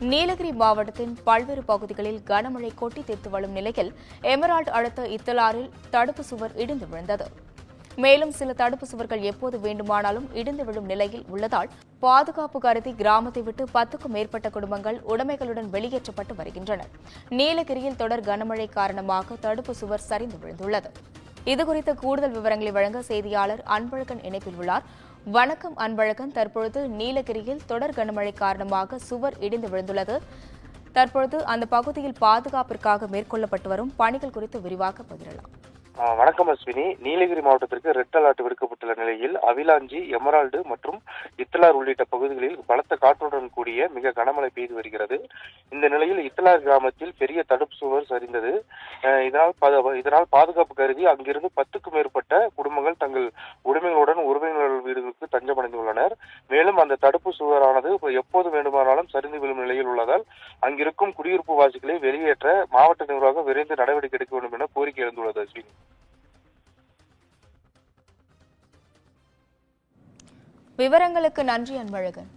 நீலகிரி மாவட்டத்தின் பல்வேறு பகுதிகளில் கனமழை கொட்டி தீர்த்து வரும் நிலையில் எமரால்டு அடுத்த இத்தலாரில் தடுப்பு சுவர் இடிந்து விழுந்தது. மேலும் சில தடுப்பு சுவர்கள் எப்போது வேண்டுமானாலும் இடிந்து விழும் நிலையில் உள்ளதால் பாதுகாப்பு கருதி கிராமத்தை விட்டு பத்துக்கும் மேற்பட்ட குடும்பங்கள் உடைமைகளுடன் வெளியேற்றப்பட்டு வருகின்றனர் நீலகிரியில் தொடர் கனமழை காரணமாக தடுப்பு சுவர் சரிந்து விழுந்துள்ளது. இதுகுறித்த கூடுதல் விவரங்களை வழங்க செய்தியாளர் அன்பழகன் இணைப்பில் உள்ளார். வணக்கம் அன்பழகன். தற்பொழுது நீலகிரியில் தொடர் கனமழை காரணமாக சுவர் இடிந்து விழுந்துள்ளது. தற்பொழுது அந்த பகுதியில் பாதுகாப்பிற்காக மேற்கொள்ளப்பட்டு வரும் பணிகள் குறித்து விரிவாக பகிரலாம் வணக்கம் அஸ்வினி. நீலகிரி மாவட்டத்திற்கு ரெட் அலர்ட் விடுக்கப்பட்டுள்ள நிலையில் அவிலாஞ்சி எமரால்டு மற்றும் இத்தலார் உள்ளிட்ட பகுதிகளில் பலத்த காற்றுடன் கூடிய மிக கனமழை பெய்து வருகிறது. இந்த நிலையில் இத்தலார் கிராமத்தில் பெரிய தடுப்பு சுவர் சரிந்தது. இதனால் இதனால் பாதுகாப்பு கருதி அங்கிருந்து பத்துக்கும் மேற்பட்ட குடும்பங்கள் தங்கள் தஞ்சமடைந்துள்ளனர் மேலும் அந்த தடுப்பு சுவரானது எப்போது வேண்டுமானாலும் சரிந்து விழும் நிலையில் உள்ளதால் அங்கிருக்கும் குடியிருப்பு வாசிகளை வெளியேற்ற மாவட்ட நிர்வாகம் விரைந்து நடவடிக்கை எடுக்க வேண்டும் என கோரிக்கை எழுந்துள்ளது அஸ்வினி. விவரங்களுக்கு நன்றி அன்பழகன்.